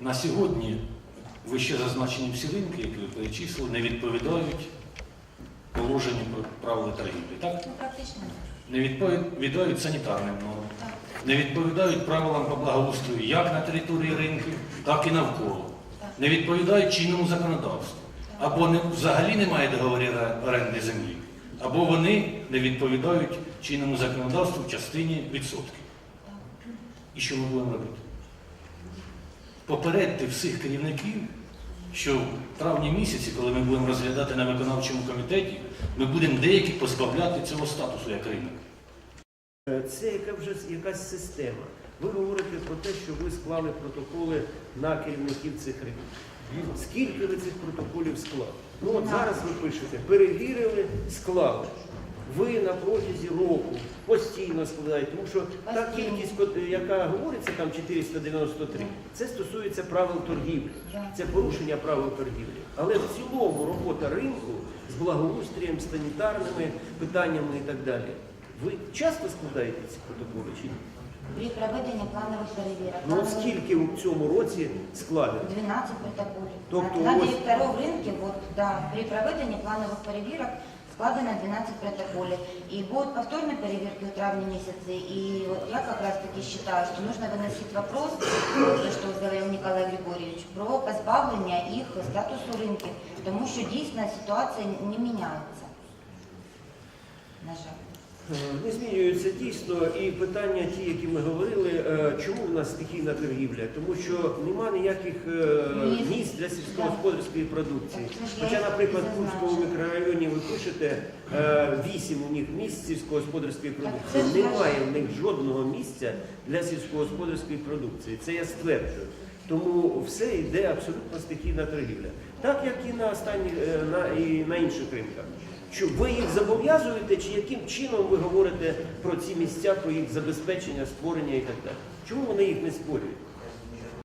На сьогодні вище зазначені всі ринки, які ви перечислили, не відповідають положенню про правил торгівлі. Так? Ну, практично. Не відповідають санітарним нормам, Так. не відповідають правилам по благоустрою як на території ринків, так і навколо. Так. Не відповідають чинному законодавству. Або не, взагалі немає договорів оренди землі, або вони не відповідають чинному законодавству в частині відсотків. І що ми будемо робити? Попередьте всіх керівників, що в травні місяці, коли ми будемо розглядати на виконавчому комітеті, ми будемо деякі позбавляти цього статусу як ринок. Це яка вже якась система. Ви говорите про те, що ви склали протоколи на керівників цих ринків. Скільки ви цих протоколів склали? Ну от зараз ви пишете, перевірили, склали. Ви на протязі року постійно складаєте, тому що та кількість, кот- яка говориться, там 493, це стосується правил торгівлі. Це порушення правил торгівлі. Але в цілому робота ринку з благоустрієм, санітарними питаннями і так далі. Ви часто складаєте ці протоколи чи ні? При проведенні планових перевірок. Ну от скільки у цьому році складено? 12 протоколів. Тобто на ось- директорів ринків, от, да, при проведенні планових перевірок складено 12 протоколів. И будут повторные проверки в травні месяце. И вот я как раз таки считаю, что нужно выносить вопрос, то, что говорил Николай Григорьевич, про позбавлення їх статусу ринків, тому що дійсно ситуація не міняється. На жаль. Е, Не змінюються дійсно і питання, ті, які ми говорили, е, чому в нас стихійна торгівля? Тому що нема ніяких е, Місць. для сільськогосподарської продукції. Хоча, наприклад, в. Курському мікрорайоні ви пишете вісім у них місць сільськогосподарської продукції. Немає в них жодного місця для сільськогосподарської продукції. Це я стверджую. Тому все йде абсолютно стихійна торгівля. Так як і на останніх е, на, і на інших ринках. Що ви їх зобов'язуєте, чи яким чином ви говорите про ці місця, про їх забезпечення, створення і так далі? Чому вони їх не створюють?